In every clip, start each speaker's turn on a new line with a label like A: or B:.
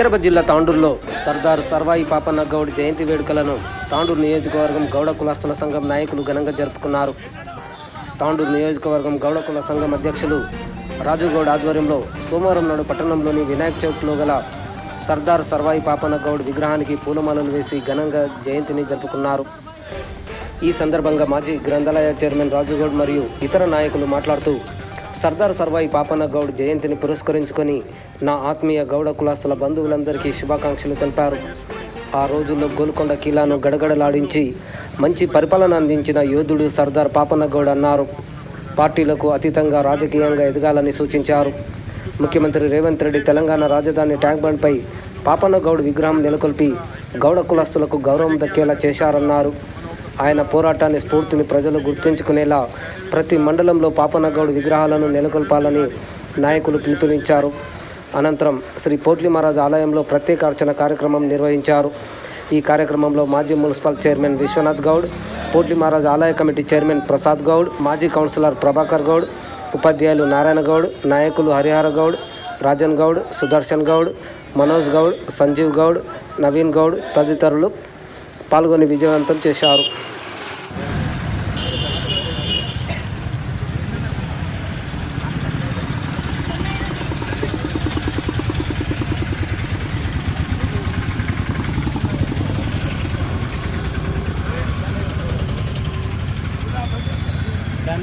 A: వికారాబాద్ జిల్లా తాండూరులో సర్దార్ సర్వాయి పాపన్న గౌడ్ జయంతి వేడుకలను తాండూరు నియోజకవర్గం గౌడ కులస్తుల సంఘం నాయకులు ఘనంగా జరుపుకున్నారు. తాండూరు నియోజకవర్గం గౌడ కుల సంఘం అధ్యక్షులు రాజుగౌడ్ ఆధ్వర్యంలో సోమవారం నాడు పట్టణంలోని వినాయక్ చౌక్లో గల సర్దార్ సర్వాయి పాపన్న గౌడ్ విగ్రహానికి పూలమాలలు వేసి ఘనంగా జయంతిని జరుపుకున్నారు. ఈ సందర్భంగా మాజీ గ్రంథాలయ చైర్మన్ రాజుగౌడ్ మరియు ఇతర నాయకులు మాట్లాడుతూ సర్దార్ సర్వాయి పాపన్న గౌడ్ జయంతిని పురస్కరించుకొని నా ఆత్మీయ గౌడ కులాస్తుల బంధువులందరికీ శుభాకాంక్షలు తెలిపారు. ఆ రోజుల్లో గోల్కొండ కిలాను గడగడలాడించి మంచి పరిపాలన అందించిన యోధుడు సర్దార్ పాపన్న గౌడ్ అన్నారు. పార్టీలకు అతీతంగా రాజకీయంగా ఎదగాలని సూచించారు. ముఖ్యమంత్రి రేవంత్ రెడ్డి తెలంగాణ రాజధాని ట్యాంక్ బండ్పై పాపన్న గౌడ్ విగ్రహం నెలకొల్పి గౌడ కులస్తులకు గౌరవం దక్కేలా చేశారన్నారు. ఆయన పోరాటాన్ని స్ఫూర్తిని ప్రజలు గుర్తుంచుకునేలా ప్రతి మండలంలో పాపనగౌడ్ విగ్రహాలను నెలకొల్పాలని నాయకులు పిలుపునిచ్చారు. అనంతరం శ్రీ పోట్లి మహారాజ్ ఆలయంలో ప్రత్యేక అర్చన కార్యక్రమం నిర్వహించారు. ఈ కార్యక్రమంలో మాజీ మున్సిపల్ చైర్మన్ విశ్వనాథ్ గౌడ్ పోట్లి మహారాజ్ ఆలయ కమిటీ చైర్మన్ ప్రసాద్ గౌడ్ మాజీ కౌన్సిలర్ ప్రభాకర్ గౌడ్ ఉపాధ్యాయులు నారాయణ గౌడ్ నాయకులు హరిహర గౌడ్ రాజన్ గౌడ్ సుదర్శన్ గౌడ్ మనోజ్ గౌడ్ సంజీవ్ గౌడ్ నవీన్ గౌడ్ తదితరులు పాల్గొని విజయవంతం చేశారు.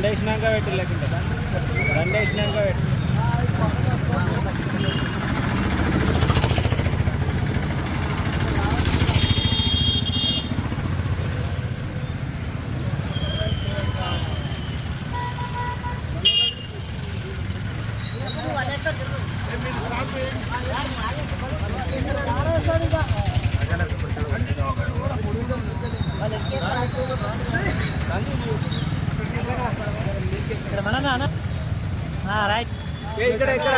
B: దండేసినాక పెట్టి లేకుంటే దండేసినాక పెట్టి ఇక్కడ మన నాన్న. రైట్ ఇక్కడ ఇక్కడ.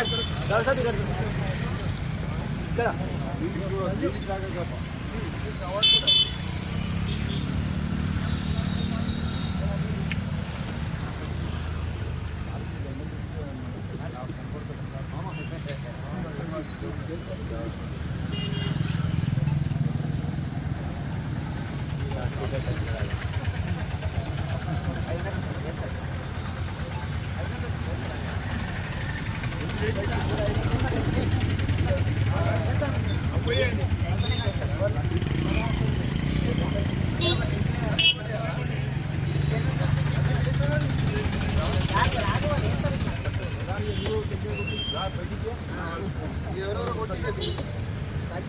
B: ఇక్కడ.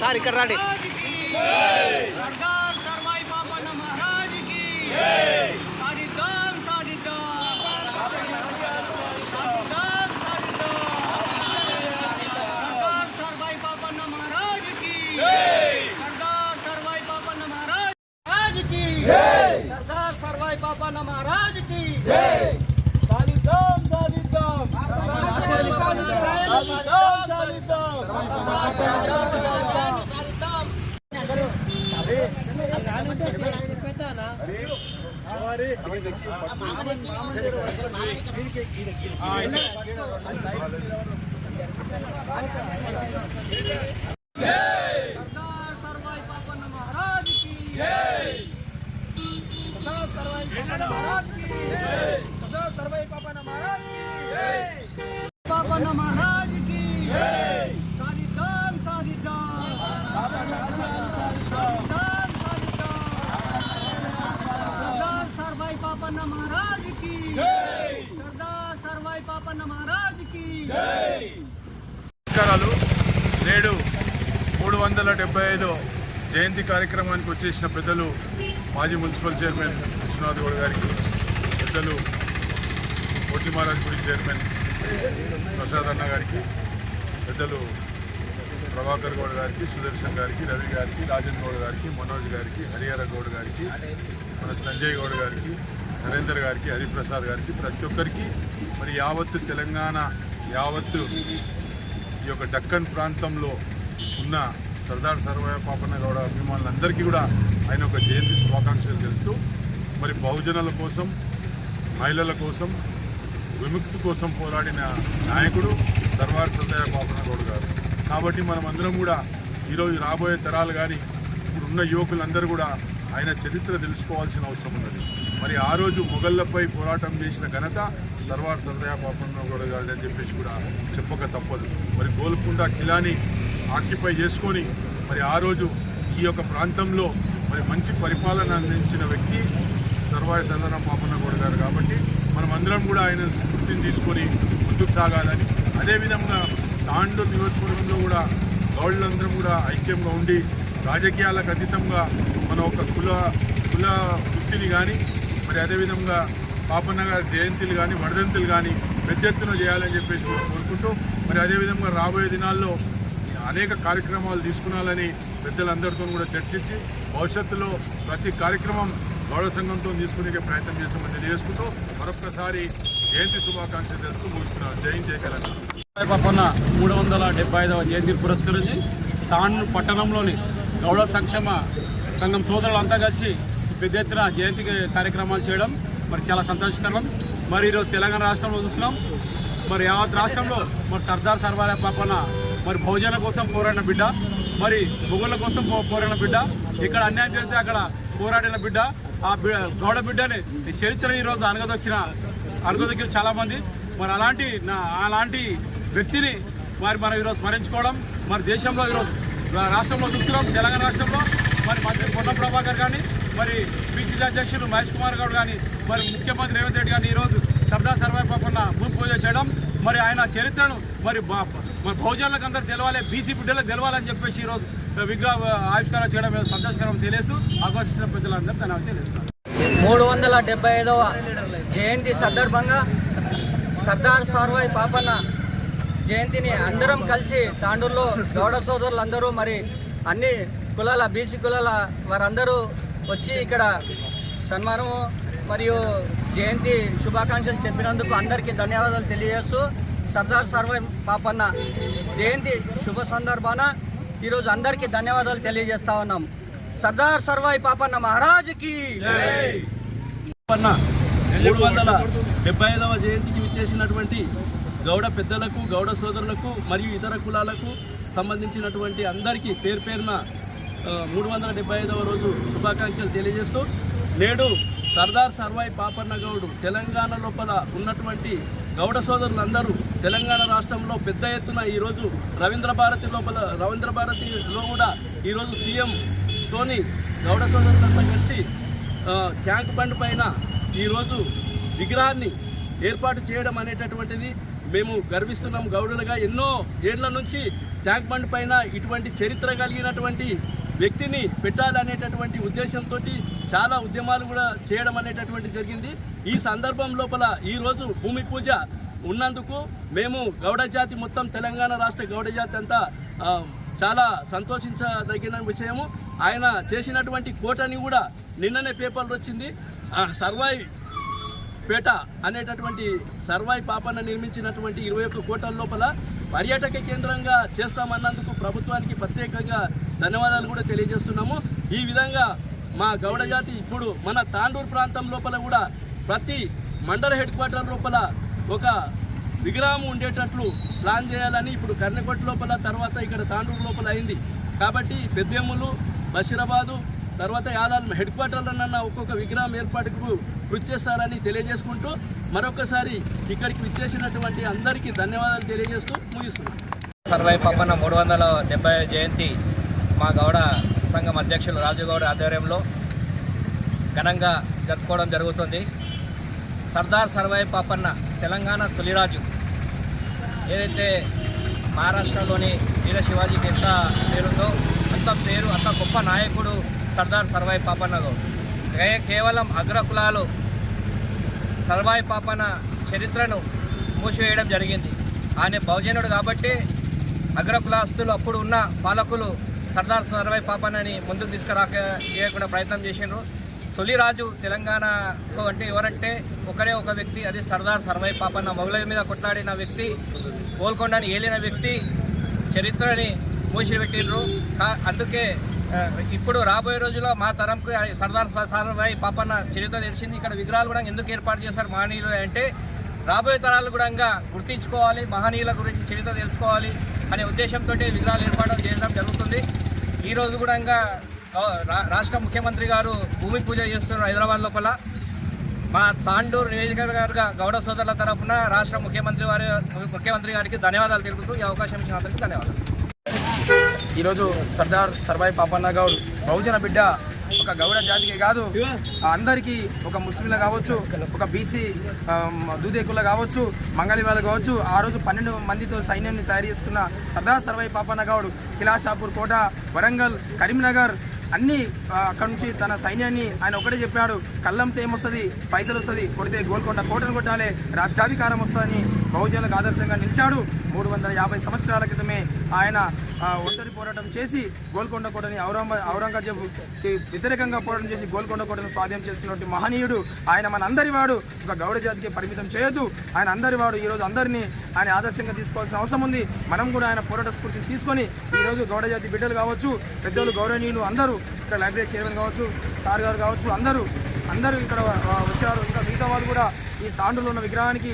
A: సార్ ఇక్కడ రండి
C: సర్దార్ సర్వాయి పాపన్న మహారాజ్ కి సాధిద్దాం సాధిద్దాం సాధిద్దాం సాధిద్దాం సర్దార్ సర్వాయి పాపన్న మహారాజ్కి సర్దార్ సర్వాయి పాపన్న
D: డెబ్బై ఐదో జయంతి కార్యక్రమానికి వచ్చేసిన పెద్దలు మాజీ మున్సిపల్ చైర్మన్ విశ్వనాథ్ గౌడ్ గారికి పెద్దలు కోటి మహారాజ్ గుడి చైర్మన్ ప్రసాద్ అన్న గారికి పెద్దలు ప్రభాకర్ గౌడ్ గారికి సుదర్శన్ గారికి రవి గారికి రాజన్ గౌడ్ గారికి మనోజ్ గారికి హరిహర గౌడ్ గారికి మన సంజయ్ గౌడ్ గారికి నరేందర్ గారికి హరిప్రసాద్ గారికి ప్రతి ఒక్కరికి మరి యావత్తు తెలంగాణ యావత్తు ఈ యొక్క డక్కన్ ప్రాంతంలో ఉన్న సర్దార్ సర్వయ పాపన్న గౌడ అభిమానులందరికీ కూడా ఆయన ఒక జయంతి శుభాకాంక్షలు తెలుపుతూ మరి బహుజనుల కోసం మహిళల కోసం విముక్తి కోసం పోరాడిన నాయకుడు సర్వార్ సర్దయ్య పాపన్న గౌడ్ గారు. కాబట్టి మనం అందరం కూడా ఈరోజు రాబోయే తరాలు కానీ ఇప్పుడున్న యువకులందరూ కూడా ఆయన చరిత్ర తెలుసుకోవాల్సిన అవసరం ఉన్నది. మరి ఆ రోజు మొఘళ్ళపై పోరాటం చేసిన ఘనత సర్వార్ సర్దాయ పాపన్న గౌడ్ గారిది అని చెప్పేసి కూడా చెప్పక తప్పదు. మరి గోల్కొండ కిలాని ఆక్యుపై చేసుకొని మరి ఆ రోజు ఈ యొక్క ప్రాంతంలో మరి మంచి పరిపాలన అందించిన వ్యక్తి సర్వాయ సదనం పాపన్నగూడ గారు కాబట్టి మనం అందరం కూడా ఆయన స్ఫూర్తిని తీసుకొని ముందుకు సాగాలని. అదేవిధంగా తాండూరు నియోజకవర్గంలో కూడా గౌళ్ళందరం కూడా ఐక్యంగా ఉండి రాజకీయాలకు అతీతంగా మన ఒక కుల కుల వృత్తిని కానీ మరి అదేవిధంగా పాపన్న గారి జయంతిలు కానీ వడదంతులు కానీ పెద్ద ఎత్తున చేయాలని చెప్పేసి కూడా కోరుకుంటూ మరి అదేవిధంగా రాబోయే దినాల్లో అనేక కార్యక్రమాలు తీసుకున్నాలని పెద్దలందరితో కూడా చర్చించి భవిష్యత్తులో ప్రతి కార్యక్రమం గౌరవ సంఘంతో తీసుకునే ప్రయత్నం చేస్తామని తెలియజేసుకుంటూ మరొక్కసారి జయంతి శుభాకాంక్షలు తెలుపుతూ ముగిస్తున్నాను జయం జయ తెలంగాణ.
E: పాపన్న మూడు వందల డెబ్బై ఐదవ జయంతి పురస్కరించి తాను పట్టణంలోని గౌడ సంక్షేమ సంఘం సోదరులంతా కలిసి పెద్ద ఎత్తున జయంతి కార్యక్రమాలు చేయడం మరి చాలా సంతోషకరం. మరి ఈరోజు తెలంగాణ రాష్ట్రంలో చూస్తున్నాం. మరి యావత్ రాష్ట్రంలో మరి సర్దార్ సర్వాయ పాపన్న మరి బహుజన కోసం పోరాడిన బిడ్డ మరి మొగుళ్ళ కోసం పో- పోరాడిన బిడ్డ ఇక్కడ అన్యాయం జరిగితే అక్కడ పోరాడిన బిడ్డ ఆ గౌడ బిడ్డని ఈ చరిత్ర ఈరోజు అనగదొక్కిన అనగదొక్కిన చాలామంది. మరి అలాంటి నా అలాంటి వ్యక్తిని మరి మనం ఈరోజు స్మరించుకోవడం మరి దేశంలో ఈరోజు రాష్ట్రంలో చూస్తున్నాం తెలంగాణ రాష్ట్రంలో. మరి మంత్రి పొన్న ప్రభాకర్ కానీ మరి బీసీసీ అధ్యక్షులు మహేష్ కుమార్ గౌడ్ కానీ మరి ముఖ్యమంత్రి రేవంత్ రెడ్డి కానీ ఈరోజు సర్దార్ సర్వాయి పాపన్న భూమి పూజ చేయడం మరి ఆయన చరిత్రను మరి మన మరి బహుజనులకు అందరూ తెలవాలి బీసీ బిడ్డలకు తెలవాలని చెప్పేసి ఈరోజు విగ్రహ ఆవిష్కారం చేయడం మీద సంతోషకరం తెలియదు ఆకర్షించిన ప్రజలందరూ తన తెలియజేస్తున్నారు
C: మూడు వందల డెబ్బై ఐదవ జయంతి సందర్భంగా సర్దార్ సార్వాయి పాపన్న జయంతిని అందరం కలిసి తాండూరులో గౌడ సోదరులందరూ మరి అన్ని కులాల బీసీ కులాల వారందరూ వచ్చి ఇక్కడ సన్మానము మరియు జయంతి శుభాకాంక్షలు చెప్పినందుకు అందరికీ ధన్యవాదాలు తెలియజేస్తూ సర్దార్ సర్వాయి పాపన్న జయంతి శుభ సందర్భాన ఈరోజు అందరికీ ధన్యవాదాలు తెలియజేస్తా ఉన్నాం. సర్దార్ సర్వాయి పాపన్న మహారాజుకి
F: మూడు వందల డెబ్బై ఐదవ జయంతికి విచ్చేసినటువంటి గౌడ పెద్దలకు గౌడ సోదరులకు మరియు ఇతర కులాలకు సంబంధించినటువంటి అందరికీ పేరు పేరున మూడు వందల డెబ్బై ఐదవ రోజు శుభాకాంక్షలు తెలియజేస్తూ నేడు సర్దార్ సర్వాయి పాపన్న గౌడు తెలంగాణ లోపల ఉన్నటువంటి గౌడ సోదరులందరూ తెలంగాణ రాష్ట్రంలో పెద్ద ఎత్తున ఈరోజు రవీంద్ర భారతి లోపల రవీంద్ర భారతిలో కూడా ఈరోజు సీఎం గౌడ సోదరులంతా కలిసి ట్యాంక్ బండ్ పైన ఈరోజు విగ్రహాన్ని ఏర్పాటు చేయడం అనేటటువంటిది మేము గర్విస్తున్నాం. గౌడులుగా ఎన్నో ఏళ్ళ నుంచి ట్యాంక్ బండ్ పైన ఇటువంటి చరిత్ర కలిగినటువంటి వ్యక్తిని పెట్టాలనేటటువంటి ఉద్దేశంతో చాలా ఉద్యమాలు కూడా చేయడం అనేటటువంటి జరిగింది. ఈ సందర్భం లోపల ఈరోజు భూమి పూజ ఉన్నందుకు మేము గౌడ జాతి మొత్తం తెలంగాణ రాష్ట్ర గౌడ జాతి అంతా చాలా సంతోషించదగిన విషయము. ఆయన చేసినటువంటి కోటని కూడా నిన్ననే పేపర్లు వచ్చింది. ఆ, సర్వాయి పేట అనేటటువంటి సర్వాయి పాపన్న నిర్మించినటువంటి ఇరవై ఒక్క కోటల లోపల పర్యాటక కేంద్రంగా చేస్తామన్నందుకు ప్రభుత్వానికి ప్రత్యేకంగా ధన్యవాదాలు కూడా తెలియజేస్తున్నాము. ఈ విధంగా మా గౌడ జాతి ఇప్పుడు మన తాండూరు ప్రాంతం లోపల కూడా ప్రతి మండల హెడ్ క్వార్టర్ లోపల ఒక విగ్రహం ఉండేటట్లు ప్లాన్ చేయాలని ఇప్పుడు కర్ణకొట్టు లోపల తర్వాత ఇక్కడ తాండూరు లోపల అయింది. కాబట్టి పెద్దేములు బషీరాబాదు తర్వాత యాదాల హెడ్ క్వార్టర్లన్న ఒక్కొక్క విగ్రహం ఏర్పాటుకు కృషి చేస్తారని తెలియజేసుకుంటూ మరొకసారి ఇక్కడికి విచ్చేసినటువంటి అందరికీ ధన్యవాదాలు తెలియజేస్తూ ముగిస్తున్నాను
B: సర్వై పప్పన్న మూడు వందల డెబ్బై జయంతి మా గౌడ సంఘం అధ్యక్షులు రాజుగౌడ ఆధ్వర్యంలో ఘనంగా జరుపుకోవడం జరుగుతుంది. సర్దార్ సర్వాయి పాపన్న తెలంగాణ తొలిరాజు. ఏదైతే మహారాష్ట్రలోని వీర శివాజీకి ఎంత పేరుందో అంత పేరు అంత గొప్ప నాయకుడు సర్దార్ సర్వాయి పాపన్న కేవలం అగ్రకులాలు సర్వాయి పాపన చరిత్రను మూసివేయడం జరిగింది. ఆయన బహుజనుడు కాబట్టి అగ్రకులాస్తులు అప్పుడు ఉన్న పాలకులు సర్దార్ సర్వై పాపన్నని ముందుకు తీసుకురాక చేయకుండా ప్రయత్నం చేసిండ్రు. తొలి రాజు తెలంగాణకు అంటే ఎవరంటే ఒకరే ఒక వ్యక్తి అది సర్దార్ సర్వై పాపన్న మొగల మీద కొట్లాడిన వ్యక్తి గోల్కొండని ఏలిన వ్యక్తి చరిత్రని మూసిపెట్టిండ్రు. అందుకే ఇప్పుడు రాబోయే రోజుల్లో మా తరంకు సర్దార్ సారభాయ్ పాపన్న చరిత్ర తెలిసింది. ఇక్కడ విగ్రహాలు కూడా ఎందుకు ఏర్పాటు చేశారు మహనీయులు అంటే రాబోయే తరాలు కూడా ఇంకా గుర్తించుకోవాలి మహనీయుల గురించి చరిత్ర తెలుసుకోవాలి. అనే ఉద్దేశంతో విగ్రహాలు ఏర్పాటు చేయడం జరుగుతుంది. ఈరోజు కూడా ఇంకా రాష్ట్ర ముఖ్యమంత్రి గారు భూమి పూజ చేస్తున్నారు హైదరాబాద్ లోపల. మా తాండూరు నియోజకవర్గ గౌడ సోదరుల తరఫున రాష్ట్ర ముఖ్యమంత్రి వారి ముఖ్యమంత్రి గారికి ధన్యవాదాలు తెలుపుతూ ఈ అవకాశం ఇచ్చిన అందరికీ ధన్యవాదాలు.
G: ఈరోజు సర్దార్ సర్వాయి పాపన్న గౌడ్ బహుజన బిడ్డ ఒక గౌడ జాతికి కాదు. అందరికీ ఒక ముస్లింలు కావచ్చు ఒక బీసీ దూదేకుల కావచ్చు మంగళి వాళ్ళు కావచ్చు ఆ రోజు పన్నెండు మందితో సైన్యాన్ని తయారు చేసుకున్న సర్దార్ సర్వాయి పాపన్న గౌడ్ కిలాషాపూర్ కోట వరంగల్ కరీంనగర్ అన్ని అక్కడ నుంచి తన సైన్యాన్ని ఆయన ఒకటే చెప్పాడు కళ్ళంతో ఏమొస్తుంది పైసలు వస్తుంది కొడితే గోల్కొండ కోటను కొట్టాలి రాజ్యాధికారం వస్తుందని బహుజనులకు ఆదర్శంగా నిలిచాడు. మూడు వందల యాభై సంవత్సరాల క్రితమే ఆయన ఒంటరి పోరాటం చేసి గోల్కొండ కోటని ఔరంగ ఔరంగజేబుకి వ్యతిరేకంగా పోరాటం చేసి గోల్కొండ కోటను స్వాధీనం చేసుకున్నటువంటి మహనీయుడు ఆయన మన అందరి వాడు. ఒక గౌడ జాతికి పరిమితం చేయొద్దు. ఆయన అందరి వాడు. ఈరోజు అందరినీ ఆయన ఆదర్శంగా తీసుకోవాల్సిన అవసరం ఉంది. మనం కూడా ఆయన పోరాట స్ఫూర్తిని తీసుకొని ఈరోజు గౌడ జాతి బిడ్డలు కావచ్చు పెద్దలు గౌరవనీయులు అందరూ ఇక్కడ లైబ్రరీ చైర్మన్ కావచ్చు సార్ గారు కావచ్చు అందరూ అందరూ ఇక్కడ వచ్చారు. ఇంకా మిగతా వాళ్ళు కూడా ఈ తాండూరులో ఉన్న విగ్రహానికి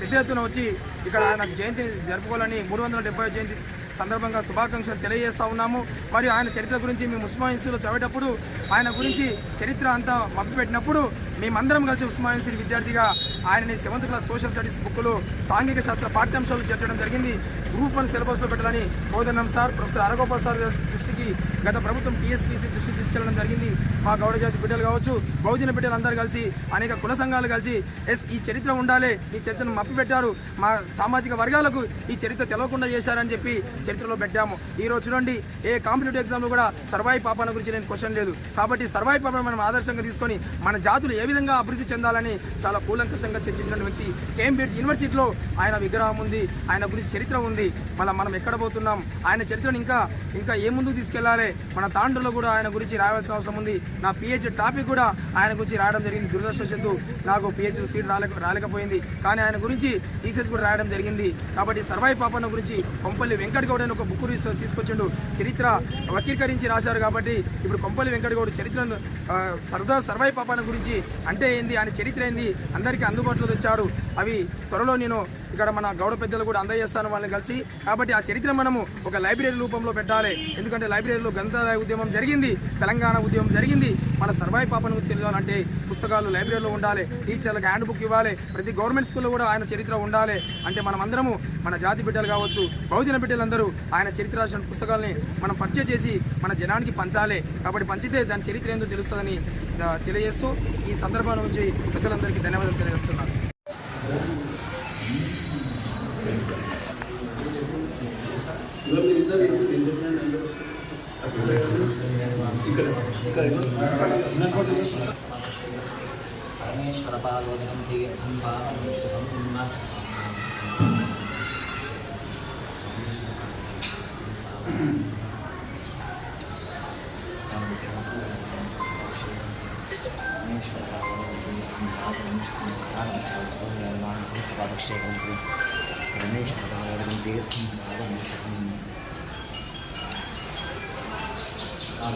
G: పెద్ద ఎత్తున వచ్చి ఇక్కడ ఆయన జయంతి జరుపుకోవాలని మూడు వందల డెబ్బై జయంతి సందర్భంగా శుభాకాంక్షలు తెలియజేస్తూ ఉన్నాము. మరియు ఆయన చరిత్ర గురించి మేము ఉస్మానియన్స్లో చదివేటప్పుడు ఆయన గురించి చరిత్ర అంతా మభ్యపెట్టినప్పుడు మేమందరం కలిసి ఉస్మానియన్సీ విద్యార్థిగా ఆయనని సెవెంత్ క్లాస్ సోషల్ స్టడీస్ బుక్లో సాంఘిక శాస్త్ర పాఠ్యాంశాలు చేర్చడం జరిగింది. గ్రూప్ వన్ సిలబస్లో పెట్టాలని Kodandam sir professor Haragopal sir దృష్టికి గత ప్రభుత్వం టీఎస్పీసీ దృష్టికి తీసుకెళ్ళడం జరిగింది. మా గౌడ జాతి బిడ్డలు కావచ్చు బహుజన బిడ్డలు అందరూ కలిసి అనేక కుల సంఘాలు కలిసి ఎస్ ఈ చరిత్ర ఉండాలి ఈ చరిత్రను మప్పి పెట్టారు మా సామాజిక వర్గాలకు ఈ చరిత్ర తెలవకుండా చేశారని చెప్పి చరిత్రలో పెట్టాము. ఈ రోజు చూడండి ఏ కాంపిటేటివ్ ఎగ్జామ్లో కూడా సర్వాయి పాపన గురించి నేను క్వశ్చన్ లేదు. కాబట్టి సర్వాయి పాపన మనం ఆదర్శంగా తీసుకొని మన జాతులు ఏ విధంగా అభివృద్ధి చెందాలని చాలా కూలంకషంగా చర్చించిన వ్యక్తి కేంబ్రిడ్జ్ యూనివర్సిటీలో ఆయన విగ్రహం ఉంది ఆయన గురించి చరిత్ర ఉంది. మళ్ళీ మనం ఎక్కడ పోతున్నాం? ఆయన చరిత్రను ఇంకా ఇంకా ఏ ముందుకు తీసుకెళ్ళాలి మన తాండ్రులో కూడా ఆయన గురించి రాయాల్సిన అవసరం ఉంది. నా పిహెచ్ టాపిక్ కూడా ఆయన గురించి రాయడం జరిగింది. దురదృష్టవశాత్తు నాకు పిహెచ్ సీట్ రాలేక రాలేకపోయింది. కానీ ఆయన గురించి థీసెస్ కూడా రాయడం జరిగింది. కాబట్టి సర్వాయి పాపన్న గురించి కొంపల్లి వెంకట గౌడ్ అని ఒక బుక్ తీసుకొచ్చిండు. చరిత్ర వక్రీకరించి రాశారు కాబట్టి ఇప్పుడు కొంపల్లి వెంకట గౌడ్ చరిత్రను సర్దార్ సర్వాయి పాపన్న గురించి అంటే ఏంది? ఆయన చరిత్ర ఏంది? అందరికీ అందుబాటులో తెచ్చాడు. అవి త్వరలో నేను ఇక్కడ మన గౌడ పెద్దలు కూడా అందజేస్తాను వాళ్ళని కలిసి. కాబట్టి ఆ చరిత్ర మనము ఒక లైబ్రరీ రూపంలో పెట్టాలి. ఎందుకంటే లైబ్రరీలో గ్రంథాలయ ఉద్యమం జరిగింది తెలంగాణ ఉద్యమం జరిగింది. మన సర్వాయి పాపను తెలియాలంటే పుస్తకాలు లైబ్రరీలో ఉండాలి. టీచర్లకు హ్యాండ్ బుక్ ఇవ్వాలి. ప్రతి గవర్నమెంట్ స్కూల్లో కూడా ఆయన చరిత్ర ఉండాలి. అంటే మనం అందరము మన జాతి బిడ్డలు కావచ్చు బహుజన బిడ్డలందరూ ఆయన చరిత్ర రాసిన పుస్తకాలని మనం పర్చేజ్ చేసి మన జనానికి పంచాలి. కాబట్టి పంచితే దాని చరిత్ర ఏందో తెలుస్తుందని తెలియజేస్తూ ఈ సందర్భం నుంచి పెద్దలందరికీ ధన్యవాదాలు తెలియజేస్తున్నాను.
H: परमेश्वरपालोदकं ते अहं पापं शुभं न परमेश्वरपालोदकं ते अहं पापं शुभं ओम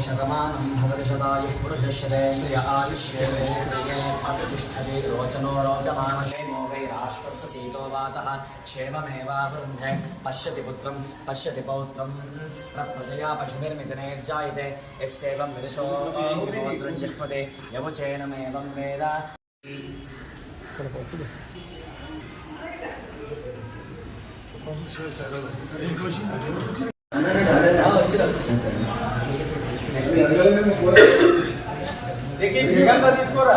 H: शतमानं भवति शतायुः पुरुषश्रेन्द्रिय आयुष्येन्द्रिये प्रतिष्ठति रोचनो रोचमानशेमो वै राष्ट्रस्य सीतो वातः क्षेममेवावृन्धे पश्यति पुत्र, पश्यति पौत्रं। प्रजया पशुभिर्मिथुनैर्जायते यस्येवं विदुषो जिह्वते यवचेनमेवं वेद। యముచేనమేవం వేద
C: తీసుకోరా